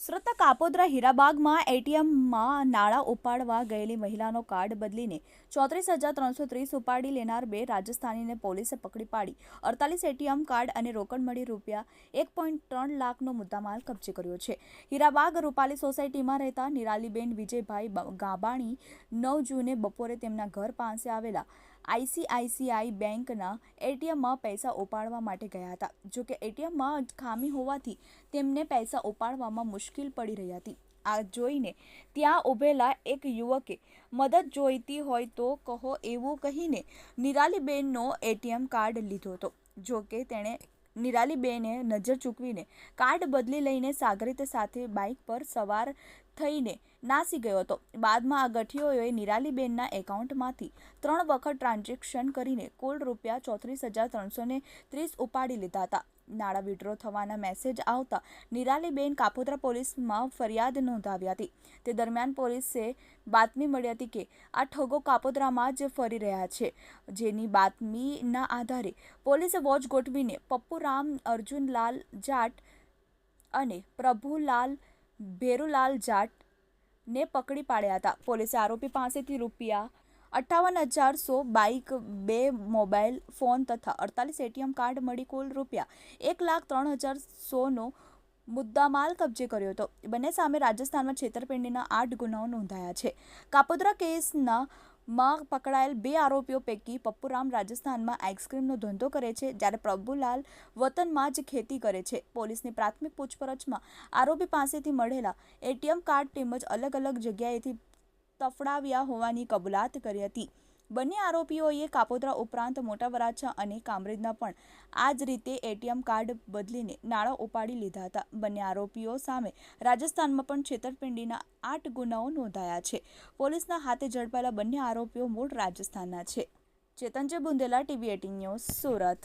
સુરતના કાપોદ્રા હીરાબાગમાં એટીએમમાં નાણાં ઉપાડવા ગયેલી મહિલાનો કાર્ડ બદલીને ચોત્રીસ હજાર ત્રણસો ત્રીસ ઉપાડી લેનાર બે રાજસ્થાનીને પોલીસે પકડી પાડી. અડતાલીસ એટીએમ કાર્ડ અને રોકડ મળી રૂપિયા એક પોઈન્ટ ત્રણ લાખનો મુદ્દામાલ કબજે કર્યો છે. હીરાબાગ રૂપાલી સોસાયટીમાં રહેતા નિરાલીબેન વિજયભાઈ ગાબાણી નવ જૂને બપોરે તેમના ઘર પાસે આવેલા આઈસીઆઈસીઆઈ બેંકના એટીએમમાં પૈસા ઉપાડવા માટે ગયા હતા. જોકે એટીએમમાં ખામી હોવાથી તેમને પૈસા ઉપાડવામાં મુશ્કેલ પડી રહી હતી. આ જોઈને ત્યાં ઊભેલા એક યુવકે મદદ જોઈતી હોય તો કહો એવું કહીને નિરાલીબેનનો એટીએમ કાર્ડ લીધો હતો. જોકે તેણે નિરાલીબેને નજર ચૂકવીને કાર્ડ બદલી લઈને સાગરિત સાથે બાઇક પર સવાર થઈને નાસી ગયો હતો. બાદમાં આ ગઠિયોએ નિરાલીબેનના એકાઉન્ટમાંથી ત્રણ વખત ટ્રાન્ઝેક્શન કરીને કુલ રૂપિયા ચોત્રીસ હજાર ત્રણસો ત્રીસ ઉપાડી લીધા હતા. નાણાં વિડ્રો થવાના મેસેજ આવતા નિરાલીબેન કાપોદ્રા પોલીસમાં ફરિયાદ નોંધાવી હતી. તે દરમિયાન પોલીસે બાતમી મળી હતી કે આ ઠગો કાપોદ્રામાં જ ફરી રહ્યા છે. જેની બાતમીના આધારે પોલીસે વોચ ગોઠવીને પપ્પુરામ, અર્જુનલાલ જાટ અને પ્રભુલાલ ભેરુલાલ જાટને પકડી પાડ્યા હતા. પોલીસે આરોપી પાસેથી રૂપિયા અઠ્ઠાવન હજાર સો બાઇક, બે મોબાઈલ ફોન તથા અડતાલીસ એટીએમ કાર્ડ મળી કુલ રૂપિયા એક લાખ ત્રણ હજાર સોનો મુદ્દામાલ કબજે કર્યો હતો. બંને સામે રાજસ્થાનમાં છેતરપિંડીના આઠ ગુનાઓ નોંધાયા છે. કાપોદ્રા કેસના માં પકડાયેલ બે આરોપીઓ પૈકી પપ્પુરામ રાજસ્થાનમાં આઈસ્ક્રીમનો ધંધો કરે છે, જ્યારે પ્રભુલાલ વતનમાં જ ખેતી કરે છે. પોલીસની પ્રાથમિક પૂછપરછમાં આરોપી પાસેથી મળેલા એટીએમ કાર્ડ તેમજ અલગ અલગ જગ્યાએથી તફડાવ્યા હોવાની કબૂલાત કરી હતી. બંને આરોપીઓએ કાપોદ્રા ઉપરાંત મોટા વરાછા અને કામરેજના પણ આ જ રીતે એટીએમ કાર્ડ બદલીને નાણાં ઉપાડી લીધા હતા. બંને આરોપીઓ સામે રાજસ્થાનમાં પણ છેતરપિંડીના આઠ ગુનાઓ નોંધાયા છે. પોલીસના હાથે ઝડપાયેલા બંને આરોપીઓ મૂળ રાજસ્થાનના છે. Chetanji Bundela, TV eighteen news, Surat.